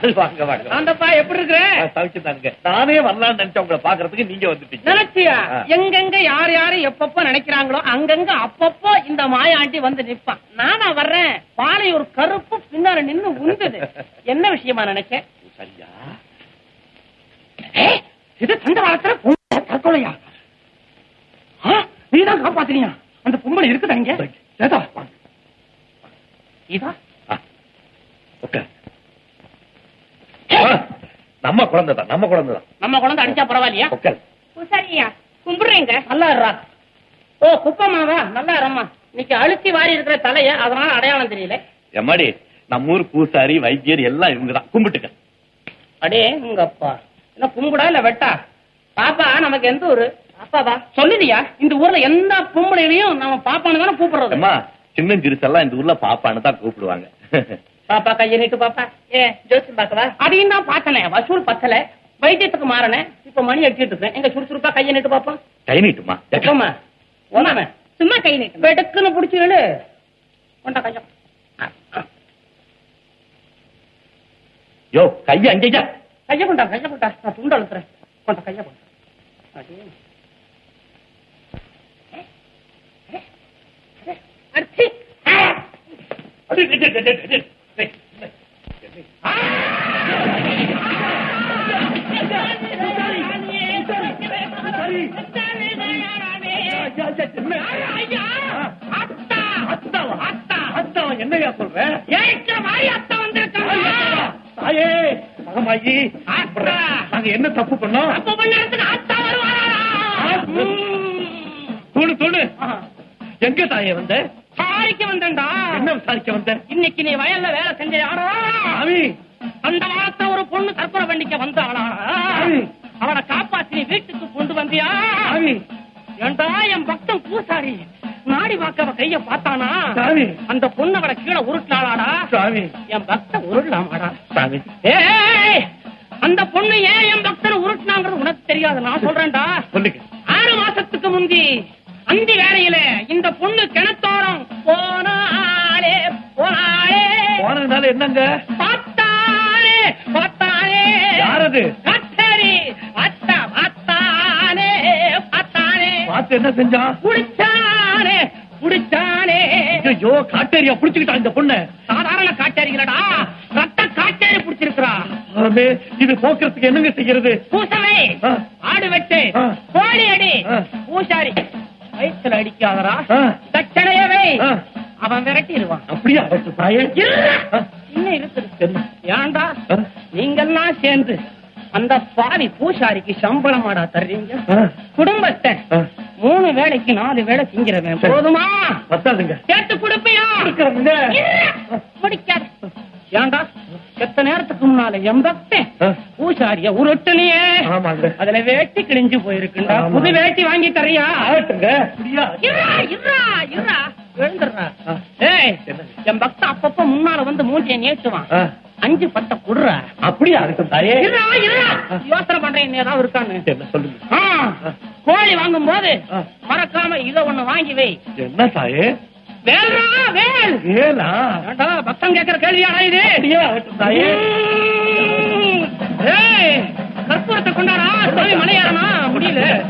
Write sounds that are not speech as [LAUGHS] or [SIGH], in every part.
[LAUGHS] வாங்க வாங்க ஆண்டப்பா எப்படி இருக்கிற? தவிச்சுதானுங்க நானே வரலாம்னு நினைச்சேன் உங்களை பாக்குறதுக்கு நீங்க வந்துட்டீங்க. நினைச்சியா. எங்கெங்க யார் யாரு எப்பப்போ நினைக்கிறாங்களோ அங்கங்க அப்பப்போ இந்த மாயாண்டி வந்து நிப்பான். நானா வர்றேன். பாலை ஒரு கருப்பு பின்னால நின்னு உந்துது. [LAUGHS] என்ன விஷயமா நினைச்சேன்? சரியா? இது சண்டவாளத்துல பொம்பளை தற்கொலையா? நீதான் காப்பாத்தினியா? அந்த பொம்பளை இருக்குதா இங்க? ஏதா? இதா? நம்ம குழந்தை தான் நம்ம குழந்தை தான் நம்ம குழந்தை அடிச்சா பரவாயில்லையா? உட்காரு. பூசாரியா கும்பிடுறீங்க? நல்லா இருறா ஓ குப்பமாவா? நல்லா இரும்மா இன்னைக்கு அழுத்தி வாரி இருக்கிற தலைய அதனால அடையாளம் தெரியல. எம்மாடி நம்ம ஊர் பூசாரி வைத்தியர் எல்லாம் இவங்க தான் கும்பிட்டுக்க. அடே உங்க அப்பா என்ன கும்பிடா இல்ல வெட்டா? பாப்பா நமக்கு எந்த ஊரு? பாப்பாவா? சொல்லுதியா? இந்த ஊர்ல எந்த பொம்பளையிலையும் நம்ம பாப்பான்னு தானே கூப்பிடுறது. அம்மா சின்ன சிறுசெல்லாம் இந்த ஊர்ல பாப்பான்னு தான் கூப்பிடுவாங்க. பாப்பா கையை நீட்டு பாப்பா ஏ ஜோசி பாக்கவா அதையும் தான் பார்த்தனே வசூல் பத்தல வைத்தியத்துக்கு மாறனே இப்ப மணி அடிச்சிட்டு இருக்கேன் எங்க சுறுசுறுப்பா கையை நீட்டு பாப்போம் கை நீட்டுமா எப்பமா ஒண்ணாம சும்மா கை நீட்டு வெடுக்குன்னு புடிச்சு இழு கொண்டா கையம் யோ கைய அங்கேயா கைய கொண்டா கைய கொண்டா நான் துண்டு அழுத்துறேன் கொண்டா கைய கொண்டா அடே. என்னையா சொல்ற அத்தை தாயே மகமாயி நாங்க என்ன தப்பு பண்ணோம் அப்ப பண்ணறதுக்கு அத்தா வருவாரா? தோணு தோணு எங்க தாயே வந்த சாரிக்கு வந்தேன்டா. என்ன விசாரிக்க வந்த? இன்னைக்கு நீ வயல்ல வேலை செஞ்ச யாரோ? அந்த காலத்துல ஒரு பொண்ணு கற்பனை பண்ணிக்க வந்தாளா. அவனை காப்பாத்தி நீ வீட்டுக்கு கொண்டு வந்தியா? ஏண்டா என் பக்தன் பூசாரி? நாடி வாக்கவ கைய பார்த்தானா? சாமி. அந்த பொண்ணு அவளை கீழே உருட்டாளாடா சாமி. என் பக்தன் உருளலாமாடா சாமி. ஏய் அந்த பொண்ணு ஏன் என் பக்தனை உருட்டினாங்கிறது உனக்கு தெரியாது. நான் சொல்றேன்டா. ஆறு மாசத்துக்கு முந்தி அந்தி வேலையில இந்த பொண்ணு கிணத்தோரம் போனாலே போனாலே போனதுனால என்னங்க? பார்த்தாலே பார்த்தாலே யாரது? கத்தரி அத்தா பார்த்தாலே பார்த்தாலே பார்த்து என்ன செஞ்சான் குடிச்சானே குடிச்சானே. ஐயோ காட்டேரியா புடிச்சுக்கிட்டான் இந்த பொண்ணு? சாதாரண காட்டேரிகளடா ரத்த காட்டேரி பிடிச்சிருக்கிறா. இது போக்குறதுக்கு என்னங்க செய்யறது? பூசவை. ஆ. ஆடு வெட்டு. கோழி அடி. பூசாரி. வயிற்றுல அடிக்காதரா ஆ. அவன் விரட்டிடுவான். அப்படியா. இன்னும் இருக்குது ஆ. நீங்கெல்லாம் சேர்ந்து அந்த பாவி பூசாரிக்கு சம்பளமாடா தர்றீங்க? ஆ. குடும்பத்தை. மூணு வேளைக்கு நாலு வேளை திங்கிறவன். போதுமா? பத்தாதுங்க. சேர்த்து கொடுப்பியா. பிடிக்காது ஏன்டா? எத்த நேரத்துக்கு முன்னால எம்பக்தேன் ஆ. பூசாரிய உருட்டுனியே? அதுல வேட்டி கிழிஞ்சு போயிருக்குண்டா. புது வேட்டி வாங்கி தரியா ஆகட்டுங்க. அப்படியா இருடா, இருடா, இருடா. எழுந்துடுறா. ஆ. ஏய்? என் பக்தன் அப்பப்ப முன்னால வந்து மூஞ்சிய நீட்டுவான். ஆ. அஞ்சு பத்த குடுறா. அப்படியா. யோசனை பண்றேன் ஏதாவது இருக்கான்னு. சொல்லுங்க? கோழி வாங்கும் போது. மறக்காம இத ஒண்ணு வாங்கி வை. என்ன வேல்ரா வேல். ஏனா ஏண்டா, பக்தன் கேக்குற கேள்வியாடா இது? கற்பூரத்தை கொண்டாடா. மலையாறனா முடியல.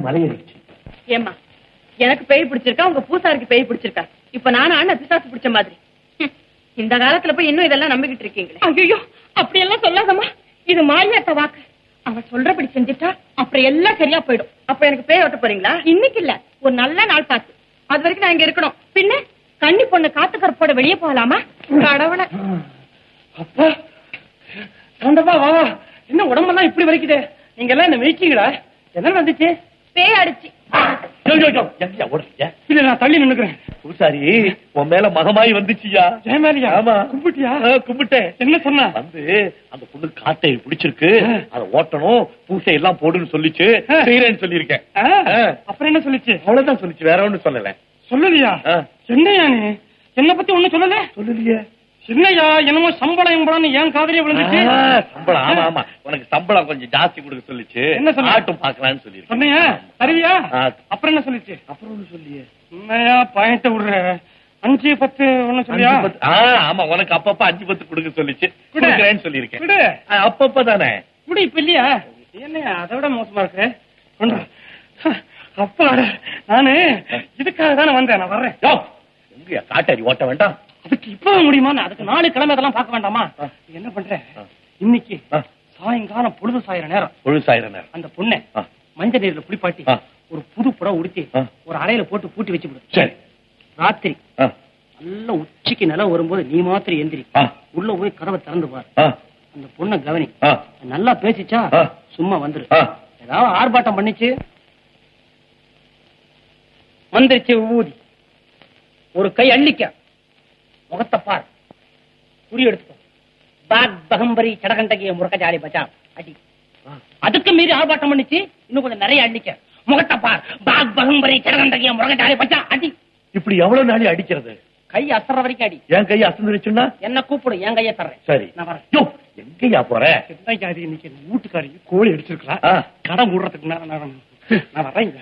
தாய் மலையேறிச்சு ஏம்மா எனக்கு பேய் பிடிச்சிருக்கா உங்க பூசாரிக்கு பேய் பிடிச்சிருக்கா? இப்ப நானும் அண்ணன் பிசாசு பிடிச்ச மாதிரி. இந்த காலத்துல போய் இன்னும் இதெல்லாம் நம்பிக்கிட்டு இருக்கீங்களே. ஐயோ அப்படி எல்லாம் சொல்லாதம்மா. இது மாரியாத்த வாக்கு. அவ சொல்றபடி செஞ்சுட்டா அப்புறம் எல்லாம் சரியா போயிடும். அப்ப எனக்கு பேய் ஓட்ட போறீங்களா? இன்னைக்கு இல்ல. ஒரு நல்ல நாள் பார்த்து. அது வரைக்கும் நான் இங்க இருக்கணும். பின்ன கன்னி பொண்ணு காத்து கருப்போட வெளியே போகலாமா? கடவுளை. அப்பா வா வா. என்ன உடம்பெல்லாம் இப்படி வரைக்குது நீங்க எல்லாம் என்ன மிதிச்சீங்களா? என்ன வந்துச்சு பேய் அடிச்சு. தள்ளி நின்னுக்கிறேன். பூசாரி உன் மேல மகமாயி வந்துச்சுயா? ஜெயமாலியா? ஆமா. கும்பிட்டியா? கும்பிட்டேன். என்ன சொன்னா? வந்து அந்த பொண்ணு காட்டை பிடிச்சிருக்கு. அத ஓட்டணும் பூசை எல்லாம் போடுன்னு சொல்லிச்சு. ஆ. செய்யறேன்னு சொல்லியிருக்கேன். அப்புறம் என்ன சொல்லுச்சு? அவ்வளவுதான் சொல்லிச்சு. வேற ஒண்ணும் சொல்லல. சொல்லலையா? ஆ. என்னையா நீ? என்ன பத்தி ஒண்ணும் சொல்லல? சொல்லலையே. என்னையா என்னமோ சம்பளம் சம்பளம் என் காதலே விழுந்துச்சு? சம்பளம். ஆமா ஆமா. உனக்கு சம்பளம் கொஞ்சம் ஜாஸ்தி கொடுக்க சொல்லிச்சு. என்ன சொன்ன? ஆட்டும் பாக்கலாம்னு சொல்லி சொன்னியா? சரியா? ஆ. அப்புறம் என்ன சொல்லிச்சு? அப்புறம் ஒண்ணு சொல்லியே. என்னையா பாயிண்ட் விடுற. அஞ்சு பத்து ஒண்ணு சொல்லியா? ஆமா. உனக்கு அப்பப்ப அஞ்சு பத்து கொடுக்க சொல்லிச்சு. விடு. கொடுக்கறேன்னு சொல்லியிருக்கேன். அப்பப்ப தானே. குடி இப்ப இல்லையா? என்னையா? அதை விட மோசமா இருக்கு. அப்பாடா நானு இதுக்காக தானே வந்தேன். நான் வர்றேன். யோ, எங்கயா? காட்டாரி ஓட்ட வேண்டாம். அதுக்கு இப்ப முடியுமா? அதுக்கு நாலு கிழமை அதெல்லாம் பார்க்க வேண்டாமா? என்ன பண்ற. இன்னைக்கு. சாயங்காலம் பொழுது சாயிர நேரம். முழுசாயிர நேரம். அந்த பொண்ணை. மஞ்சள் நீர்ல குளிப்பாட்டி ஆ. ஒரு புது புடம் உடுத்தி. ஒரு அறையில போட்டு பூட்டி வச்சு விடு சரி. ராத்திரி. நல்ல உச்சிக்கு நிலம் வரும்போது நீ மாத்திரம் எந்திரி. உள்ள போய் கதவை திறந்து பாரு. அந்த பொண்ணை கவனி. நல்லா பேசிச்சா. சும்மா வந்துரு. ஏதாவது ஆர்ப்பாட்டம் பண்ணிச்சு? வந்துருச்சு ஊதி. ஒரு கை அள்ளிக்க. முகத்தை பார். குறி எடுத்துக்கோ. பாக் பகம்பரி சடகண்டகிய முருகஜாரி பச்சா அடி. அதுக்கு மீறி ஆர்ப்பாட்டம் பண்ணிச்சு இன்னும் கொஞ்சம் நிறைய அள்ளிக்க முகத்தை பார். பாக் பகம்பரி சடகண்டகிய முருகஜாரி பச்சா அடி. இப்படி எவ்வளவு நாளி அடிக்கிறது? கை அசற வரைக்கும் அடி. என் கை அசந்துருச்சுன்னா? என்ன கூப்பிடு என் கையை தர்றேன். சரி. நான் வரேன். எங்கயா போற? சின்னைக்காரி இன்னைக்கு எங்க வீட்டுக்காரி கோழி அடிச்சிருக்கா? ஆ. கடை மூடுறதுக்கு நேரம் நான் வரேன்.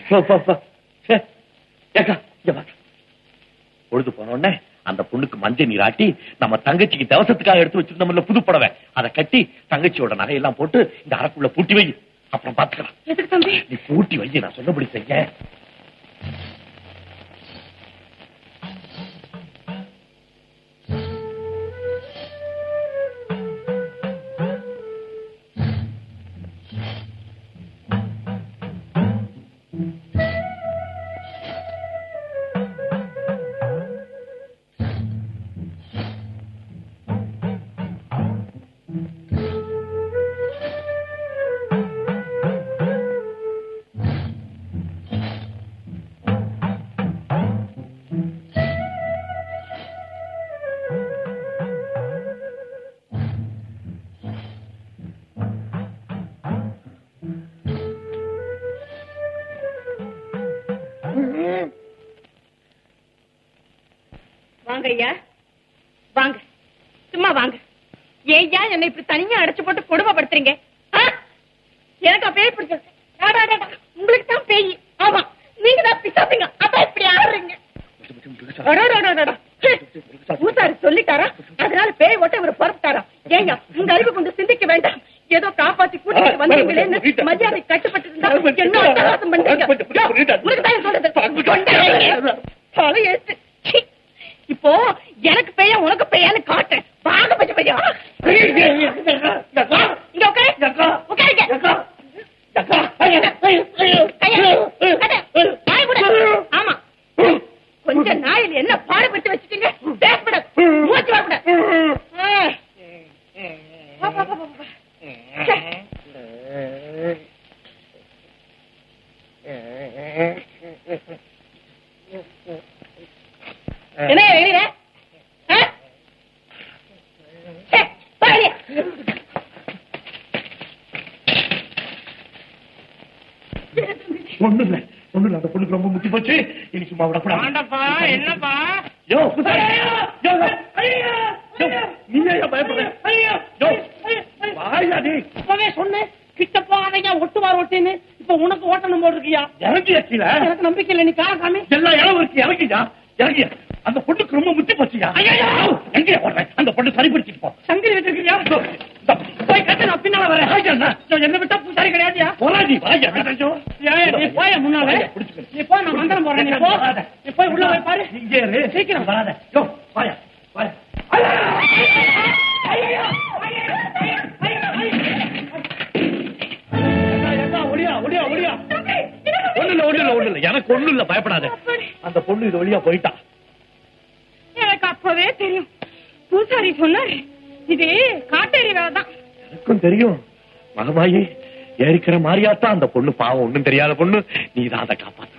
பொழுது போன உடனே அந்த பொண்ணுக்கு மஞ்சள் நீராட்டி நம்ம தங்கச்சிக்கு தவசத்துக்காக எடுத்து வச்சிருந்தோம்ல புது புடவை. அதை கட்டி தங்கச்சியோட நகையெல்லாம் போட்டு இந்த அறைக்குள்ள பூட்டி வை. அப்புறம் பாத்துக்கலாம் நீ பூட்டி வை நான் சொன்னபடி செய்ய வாங்க ஐயா வாங்க. சும்மா வாங்க. ஏய்யா என்னை இப்படி தனியா அடைச்சு போட்டு கொடுமைப்படுத்துறீங்க? எனக்கா பேய் அடா. உங்களுக்கு தான் பேய். ஆமா. நீங்க தான் பிசாசுங்க. அதான் இப்படி ஆடுறீங்க சொல்லிட்டாரா? அதனால பேய் ஓட்ட இவர் பொறுத்தாரா ஏய்யா உங்க அறிவு கொண்டு சிந்திக்க வேண்டாம். ஏதோ காப்பாத்தி கூட்டிட்டு வந்தீங்களேன்னு மரியாதை கட்டுப்பட்டு இருந்தா என்ன அட்டகாசம் பண்றீங்க? யோ, உங்களுக்கு தான் சொல்றது? கொண்டாடுறீங்க. தலையெழுத்து. இப்போ எனக்கு பெய்யா உனக்கு பெய்யான்னு காட்டுறேன். வாங்க பச்சை பையா இங்க உட்காரு. உட்காருங்க. ஆமா. கொஞ்ச நாயில் என்ன பாடுபட்டு வச்சுட்டீங்க? ஒண்ணு இல்ல. ஒண்ணு இல்ல. அந்த பொண்ணுக்கு ரொம்ப முத்தி போச்சு. இனி சும்மா விடக்கூடாது. ஆண்டப்பா என்னப்பா? யோ, நீ ஏன் பயப்படுற? யோ, வாயா நீ. இப்பவே சொன்னேன். கிட்ட போகாதீங்க ஒட்டுவார் ஒட்டின்னு. இப்ப உனக்கு ஓட்டணும் போல் இருக்கியா? இறங்கியா கீழே? எனக்கு நம்பிக்கை இல்லை. நீ காலசாமி எல்லா இடம் இருக்கு. இறங்கியா இறங்கியா அந்த பொண்ணுக்கு ரொம்ப முத்தி போச்சியா? எங்கேயா போடுறேன் அந்த பொண்ணு சரிப்படுத்திட்டு போ. சங்கிலி வச்சிருக்கியா. போய் கட்டு நான் பின்னால வரேன். என்ன விட்டா பூசாரி கிடையாதுயா. ஏய், நீ போய முன்னால. நீ போய் நான் மந்திரம் போடுறேன் நீ போய் உள்ள போய் பாரு. இங்கே. சீக்கிரம். வராத யோ ஒளியா, ஒளியா. ஒண்ணும் இல்ல, ஒண்ணும் இல்ல, ஒண்ணும் இல்ல. எனக்கு ஒண்ணும் இல்ல பயப்படாத அந்த பொண்ணு இது வழியா போயிட்டா. அப்பவே தெரியும். பூசாரி சொன்னாரு இது காட்டேரி வேலைதான் எனக்கும் தெரியும். மகமாயி ஏறிக்கிற மாதிரியாத்தான் அந்த பொண்ணு பாவம் ஒண்ணும் தெரியாத பொண்ணு. நீ தான் அதை காப்பாத்த